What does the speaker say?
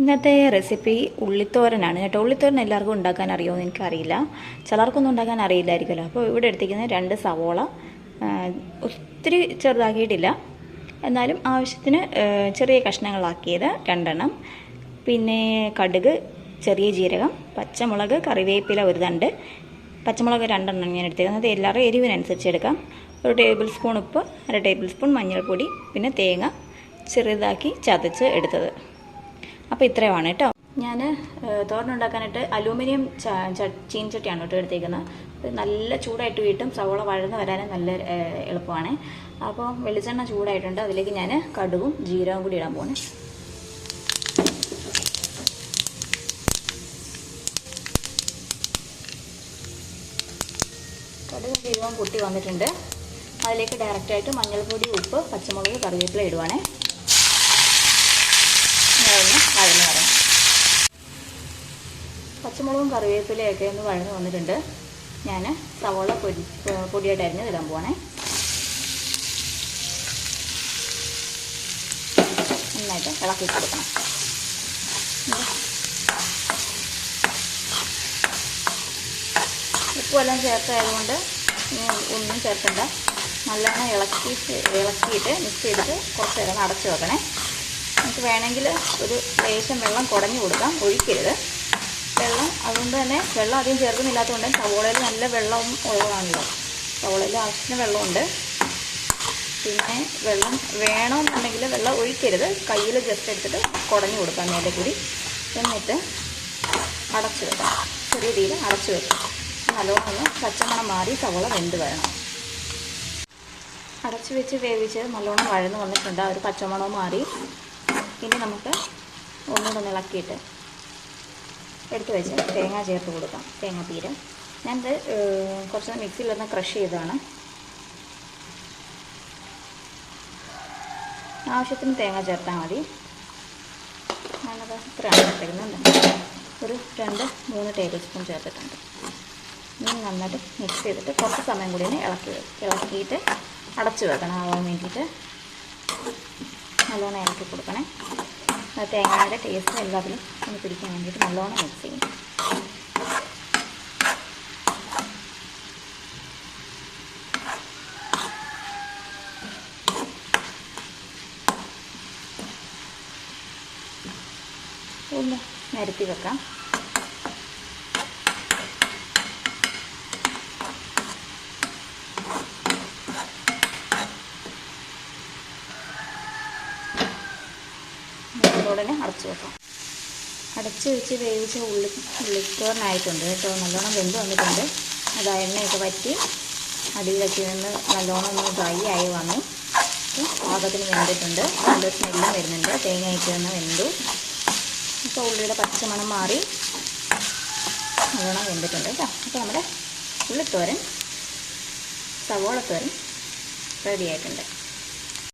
ഇന്നത്തെ റെസിപ്പി ഉള്ളിത്തോരനാണ് കേട്ടോ. ഉള്ളിത്തോരൻ എല്ലാവർക്കും ഉണ്ടാക്കാൻ അറിയുമോ എന്ന് എനിക്കറിയില്ല. ചിലർക്കൊന്നും ഉണ്ടാക്കാൻ അറിയില്ലായിരിക്കുമല്ലോ. അപ്പോൾ ഇവിടെ എടുത്തിരിക്കുന്നത് രണ്ട് സവോള. ഒത്തിരി ചെറുതാക്കിയിട്ടില്ല. എന്നാലും ആവശ്യത്തിന് ചെറിയ കഷ്ണങ്ങളാക്കിയത് രണ്ടെണ്ണം. പിന്നെ കടുക് ചെറിയ ജീരകം പച്ചമുളക് കറിവേപ്പില ഒരു തണ്ട്. പച്ചമുളക് രണ്ടെണ്ണം ഞാൻ എടുത്തിരിക്കുന്നത്. എല്ലാവരും എരിവിനനുസരിച്ച് എടുക്കാം. ഒരു ടേബിൾ സ്പൂൺ ഉപ്പ് അര ടേബിൾ സ്പൂൺ മഞ്ഞൾപ്പൊടി പിന്നെ തേങ്ങ ചെറുതാക്കി ചതച്ച് എടുത്തത്. അപ്പോൾ ഇത്രയുമാണ് കേട്ടോ. ഞാൻ തോരൻ ഉണ്ടാക്കാനായിട്ട് അലൂമിനിയം ചീൻചട്ടിയാണ് കേട്ടോ എടുത്തേക്കുന്നത്. നല്ല ചൂടായിട്ട് വീട്ടും സവോള വഴന്ന് വരാനും നല്ല എളുപ്പമാണ്. അപ്പോൾ വെളിച്ചെണ്ണ ചൂടായിട്ടുണ്ട്. അതിലേക്ക് ഞാൻ കടുവും ജീരകവും കൂടി ഇടാൻ പോകണേ കടുവും ജീരകവും പൊട്ടി വന്നിട്ടുണ്ട്. അതിലേക്ക് ഡയറക്റ്റായിട്ട് മഞ്ഞൾപ്പൊടി ഉപ്പ് പച്ചമുളക് കറിവേപ്പില ഇടുവാണേ ഒന്ന് വഴന്ന് വരണം പച്ചമുളകും കറിവേപ്പിലയൊക്കെ ഒന്ന് വഴന്ന് വന്നിട്ടുണ്ട്. ഞാൻ സവോള പൊടി പൊടിയായിട്ട് അരിഞ്ഞ് ഇടാൻ പോവാണേ. നന്നായിട്ട് ഇളക്കി കൊടുക്കണം. ഉപ്പുമെല്ലാം ചേർത്തായതുകൊണ്ട് ഒന്നും ചേർക്കണ്ട. നല്ലോണം ഇളക്കി ഇളക്കിയിട്ട് മിക്സ് ചെയ്തിട്ട് കുറച്ച് നേരം അടച്ചു വെക്കണേ. നമുക്ക് വേണമെങ്കിൽ ഒരു ലേശം വെള്ളം കുടഞ്ഞു കൊടുക്കാം. ഒഴിക്കരുത്. വെള്ളം. അതുകൊണ്ട് തന്നെ വെള്ളം അധികം ചേർക്കുന്നില്ലാത്തതുകൊണ്ട് സവോളയിൽ നല്ല വെള്ളം ഉള്ളതാണല്ലോ. സവോളയിൽ ആവശ്യത്തിന് വെള്ളമുണ്ട്. പിന്നെ വെള്ളം വേണമെന്നുണ്ടെങ്കിൽ വെള്ളം ഒഴിക്കരുത്. കയ്യിൽ ജസ്റ്റ് എടുത്തിട്ട് കുടഞ്ഞു കൊടുക്കാം നേരെ കൂടി. എന്നിട്ട് അടച്ചു വെക്കാം. ചെറിയ രീതിയിൽ അടച്ചു വെക്കാം. നല്ലോണം പച്ചമണം മാറി സവോള വെന്ത് വരണം. അടച്ചു വെച്ച് വേവിച്ച് നല്ലോണം വഴന്ന് വന്നിട്ടുണ്ട്. ആ ഒരു പച്ചമണവും മാറി. ഇനി നമുക്ക് ഒന്നുകൂടെ ഒന്ന് ഇളക്കിയിട്ട് എടുത്ത് വെച്ച് തേങ്ങ ചേർത്ത് കൊടുക്കാം. തേങ്ങാപ്പീര് ഞാനിത് കുറച്ച് മിക്സിയിലൊന്ന് ക്രഷ് ചെയ്തതാണ്. ആവശ്യത്തിന് തേങ്ങ ചേർത്താൽ മതി. ഞാനത് ഇത്രയാണ് ചേർത്തിരുന്നുണ്ട് ഒരു രണ്ട് മൂന്ന് ടേബിൾ സ്പൂൺ ചേർത്തിട്ടുണ്ട്. ഇനി നന്നായിട്ട് മിക്സ് ചെയ്തിട്ട് കുറച്ച് സമയം കൂടി ഒന്ന് ഇളക്കി ഇളക്കിയിട്ട് അടച്ചു വെക്കണം ആവാൻ വേണ്ടിയിട്ട്. നല്ലോണം ഇളക്കി കൊടുക്കണേ. തേങ്ങയുടെ ടേസ്റ്റ് എല്ലാത്തിലും ഒന്ന് പിടിക്കാൻ വേണ്ടിയിട്ട് നല്ലോണം മിക്സ് ചെയ്യും ഒന്ന് നിരത്തി വെക്കാം. ഉടനെ അടച്ചു വെക്കാം. അടച്ച് വെച്ച് വേവിച്ച ഉള്ളി ഉള്ളിത്തോരനായിട്ടുണ്ട് കേട്ടോ. നല്ലോണം വെന്ത് വന്നിട്ടുണ്ട്. അത് എണ്ണയൊക്കെ വറ്റി അടിയിലൊക്കെ നിന്ന് നല്ലോണം ഒന്ന് ഡ്രൈ ആയി വന്നു. പാകത്തിന് വെന്തിട്ടുണ്ട്. നല്ല സ്മെല്ലും വരുന്നുണ്ട്. തേങ്ങയൊക്കെ ഒന്ന് വെന്തു. ഇപ്പോൾ ഉള്ളിയുടെ പച്ചമണം മാറി നല്ലോണം വെന്തിട്ടുണ്ട് കേട്ടോ. അപ്പോൾ നമ്മുടെ ഉള്ളിത്തോരൻ സവോളത്തോരൻ റെഡി ആയിട്ടുണ്ട്.